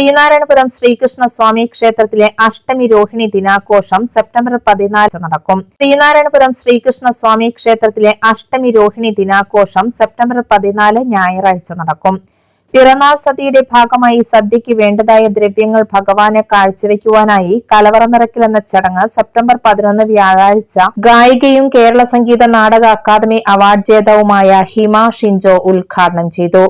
ശ്രീനാരായണപുരം ശ്രീകൃഷ്ണ സ്വാമി ക്ഷേത്രത്തിലെ അഷ്ടമി രോഹിണി ദിനാഘോഷം സെപ്റ്റംബർ പതിനാല് നടക്കും. ശ്രീനാരായണപുരം ശ്രീകൃഷ്ണ സ്വാമി ക്ഷേത്രത്തിലെ അഷ്ടമി രോഹിണി ദിനാഘോഷം സെപ്റ്റംബർ പതിനാല് ഞായറാഴ്ച നടക്കും. പിറന്നാൾ സതിയുടെ ഭാഗമായി സദ്യയ്ക്ക് വേണ്ടതായ ദ്രവ്യങ്ങൾ ഭഗവാനെ കാഴ്ചവെക്കുവാനായി കലവറ നിറയ്ക്കൽ എന്ന ചടങ്ങ് സെപ്റ്റംബർ പതിനൊന്ന് വ്യാഴാഴ്ച ഗായികയും കേരള സംഗീത നാടക അക്കാദമി അവാർഡ് ജേതാവുമായ ഹിമ ഷിൻജോ ഉദ്ഘാടനം ചെയ്തു.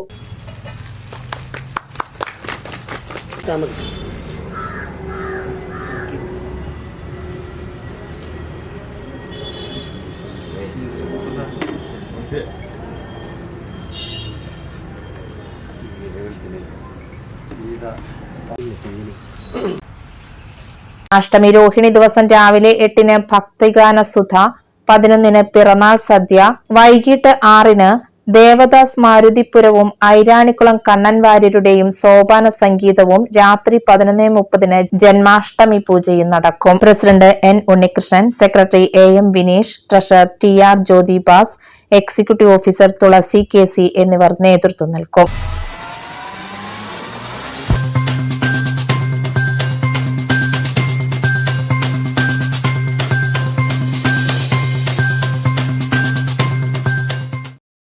അഷ്ടമി രോഹിണി ദിവസം രാവിലെ എട്ടിന് ഭക്തിഗാന സുധ പതിനൊന്നിന് പിറന്നാൾ സദ്യ വൈകിട്ട് ആറിന് ദേവദാസ് മാരുതിപുരവും ഐരാണിക്കുളം കണ്ണൻ വാര്യരുടെയും സോപാന സംഗീതവും രാത്രി പതിനൊന്ന് മുപ്പതിന് ജന്മാഷ്ടമി പൂജയും നടക്കും. President N Unnikrishnan secretary A M Vineesh treasurer T R Jyothibas executive officer Thulasi K C എന്നിവർ നേതൃത്വം നൽകും.